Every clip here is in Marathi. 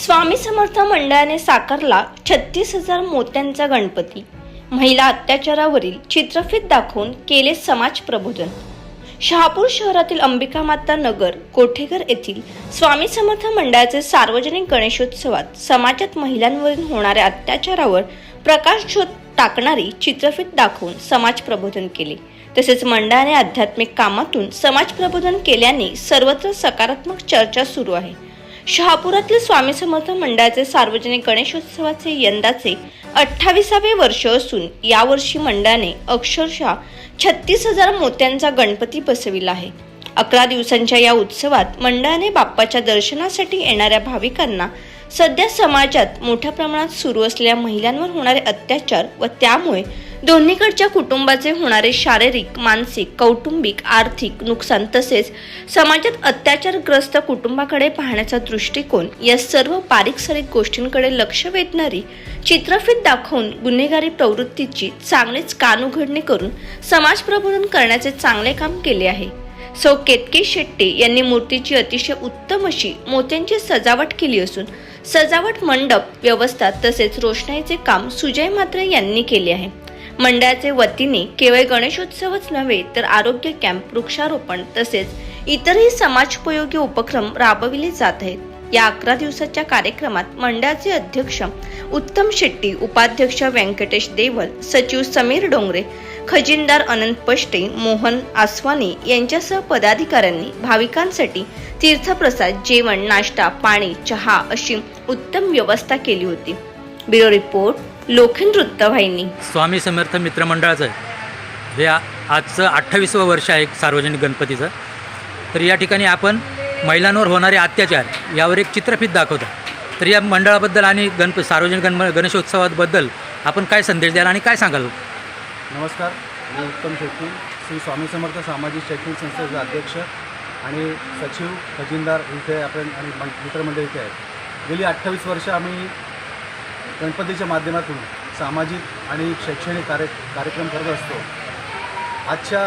स्वामी समर्थ मंडळाने साकारला छत्तीस हजार मोत्यांचा गणपती. महिला अत्याचारावरील चित्रफित दाखवून केले समाज प्रबोधन. शहापूर शहरातील अंबिका माता नगर कोठेघर येथील स्वामी समर्थ मंडळाचे सार्वजनिक गणेशोत्सवात समाजात महिलांवरील होणाऱ्या अत्याचारावर प्रकाशझोत टाकणारी चित्रफित दाखवून समाज प्रबोधन केले. तसेच मंडळाने आध्यात्मिक कामातून समाज प्रबोधन केल्याने सर्वत्र सकारात्मक चर्चा सुरू आहे. शहापुरातील स्वामी समर्थ मंडळाचे सार्वजनिक गणेशोत्सवाचे यंदाचे अठ्ठावीसावे वर्ष असून यावर्षी मंडळाने अक्षरशः छत्तीस हजार मोत्यांचा गणपती बसविला आहे. अकरा दिवसांच्या या उत्सवात मंडळाने बाप्पाच्या दर्शनासाठी येणाऱ्या भाविकांना सध्या समाजात मोठ्या प्रमाणात सुरू असलेल्या महिलांवर होणारे अत्याचार व त्यामुळे दोन्हीकडच्या कुटुंबाचे होणारे शारीरिक मानसिक कौटुंबिक आर्थिक नुकसान तसेच समाजात अत्याचारग्रस्त कुटुंबाकडे पाहण्याचा दृष्टिकोन या सर्व बारीक गोष्टींकडे लक्ष वेधणारी चित्रफित दाखवून गुन्हेगारी प्रवृत्तीची चांगलीच कानउघडणी करून समाज प्रबोधन करण्याचे चांगले काम केले आहे. सौ. केतकी शेट्टी यांनी मूर्तीची अतिशय उत्तम अशी मोत्यांची सजावट केली असून सजावट मंडप व्यवस्था तसेच रोषणाईचे काम सुजय मात्रे यांनी केले आहे. मंडळाचे वतीने केवळ गणेशोत्सवच नव्हे तर आरोग्य कॅम्प वृक्षारोपण तसेच इतरही समाजोपयोगी उपक्रम राबविले जात आहेत. या अकरा दिवसाच्या कार्यक्रमात मंडळाचे अध्यक्ष उत्तम शेट्टी उपाध्यक्ष व्यंकटेश देवल सचिव समीर डोंगरे खजिनदार अनंत पष्टे मोहन आसवानी यांच्यासह पदाधिकाऱ्यांनी भाविकांसाठी तीर्थप्रसाद जेवण नाश्ता पाणी चहा अशी उत्तम व्यवस्था केली होती. ब्युरो रिपोर्ट लोखंड वृत्तवाहिनी स्वामी समर्थ मित्रमंडळाचं हे आ- आजचं अठ्ठावीसवं वर्ष आहे सार्वजनिक गणपतीचं. तर या ठिकाणी आपण महिलांवर होणारे अत्याचार यावर एक चित्रफित दाखवतो. तर या मंडळाबद्दल आणि गणप सार्वजनिक गण गणेशोत्सवाबद्दल आपण काय संदेश द्याल आणि काय सांगाल? नमस्कार मी उत्तम शेट्टी श्री स्वामी समर्थ सामाजिक शैक्षणिक संस्थेचे अध्यक्ष आणि सचिव खजिनदार इथे आपण आणि मं- मित्रमंडळ इथे आहेत. गेली अठ्ठावीस वर्ष आम्ही गणपतीच्या माध्यमातून सामाजिक आणि शैक्षणिक कार्य कार्यक्रम करत असतो. आजच्या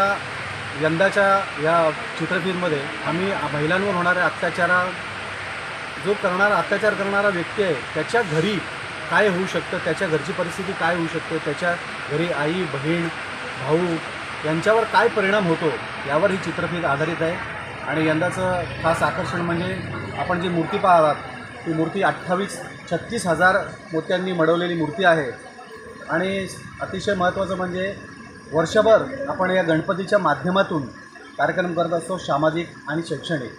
यंदाच्या या चित्रफितमध्ये आम्ही महिलांवर होणाऱ्या अत्याचारा जो करणारा अत्याचार करणारा व्यक्ती आहे त्याच्या घरी काय होऊ शकतं त्याच्या घरची परिस्थिती काय होऊ शकते त्याच्या घरी आई बहीण भाऊ यांच्यावर काय परिणाम होतो यावर ही चित्रफित आधारित आहे. आणि यंदाचं खास आकर्षण म्हणजे आपण जी मूर्ती पाहतात ती मूर्ती अठ्ठावीस छत्तीस हजार मोत्यांनी मडवलेली मूर्ती आहे. आणि अतिशय महत्त्वाचं म्हणजे वर्षभर आपण या गणपतीच्या माध्यमातून कार्यक्रम करत असतो सामाजिक आणि शैक्षणिक.